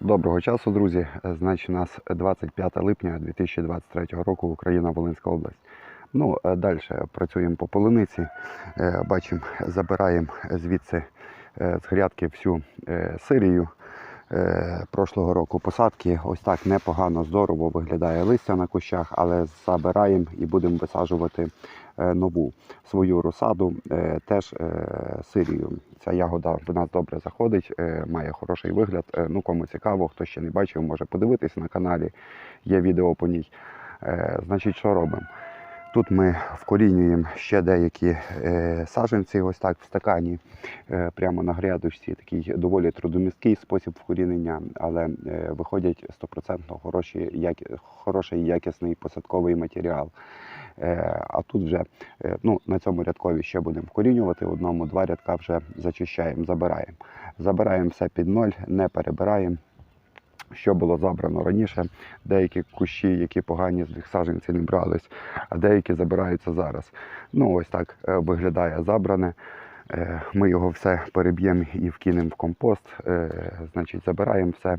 Доброго часу, друзі. Е, Значить, у нас 25 липня 2023 року, Україна, Волинська область. Ну, далі працюємо по полуниці. Е, Бачимо, забираємо звідси е, з грядки всю е, сирію. Е, Прошлого року посадки. Ось так непогано, здорово виглядає листя на кущах, але забираємо і будемо висаджувати е, нову свою розсаду, е, теж е, сирію. Ця ягода в нас добре заходить, е, має хороший вигляд. Е, Ну, кому цікаво, хто ще не бачив, може подивитися на каналі. Є відео по ній. Е, Значить, що робимо? Тут ми вкорінюємо ще деякі е, саджанці, ось так в стакані, е, прямо на грядочці. Такий доволі трудомісткий спосіб вкорінення, але е, виходять стопроцентно хороші, які, хороший якісний посадковий матеріал. Е, а тут вже е, ну, на цьому рядкові ще будемо вкорінювати. Одному-два рядка вже зачищаємо, забираємо. Забираємо все під ноль, не перебираємо. Що було забрано раніше, деякі кущі, які погані з них саджанці не брались, а деякі забираються зараз. Ну, ось так е, виглядає забране. Ми його все переб'ємо і вкинемо в компост. Значить, забираємо все,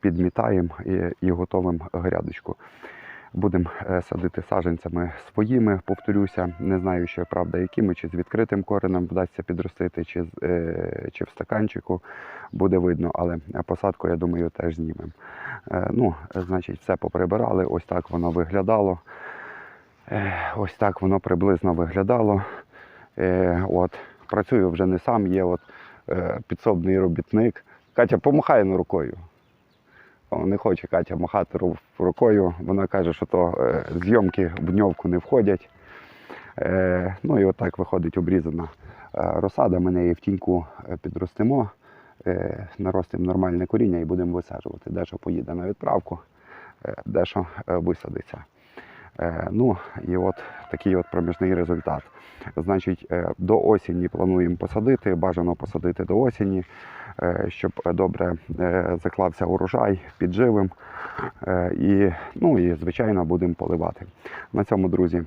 підмітаємо і, і готовимо грядочку. Будемо е, садити саджанцями своїми, повторюся. Не знаю ще правда, якими, чи з відкритим коренем вдасться підростити, чи, е, чи в стаканчику буде видно, але посадку, я думаю, теж знімемо. Е, Ну, значить, все поприбирали. Ось так воно виглядало. Ось так воно приблизно виглядало. От, працюю вже не сам, є от, підсобний робітник. Катя, помахай ну, рукою. Не хоче Катя махати рукою. Вона каже, що то е, зйомки в дньовку не входять. Е, ну і отак виходить обрізана е, розсада. Ми неї в тіньку підростимо, наростимо нормальне коріння і будемо висаджувати. Дещо поїде на відправку, дещо висадиться. Е, Ну і от такий от проміжний результат. Значить, е, до осені плануємо посадити, бажано посадити до осені, е, щоб добре заклався урожай, підживим. І, ну і звичайно будемо поливати. На цьому, друзі,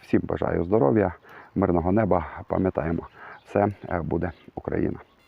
всім бажаю здоров'я, мирного неба. Пам'ятаємо, все буде Україна.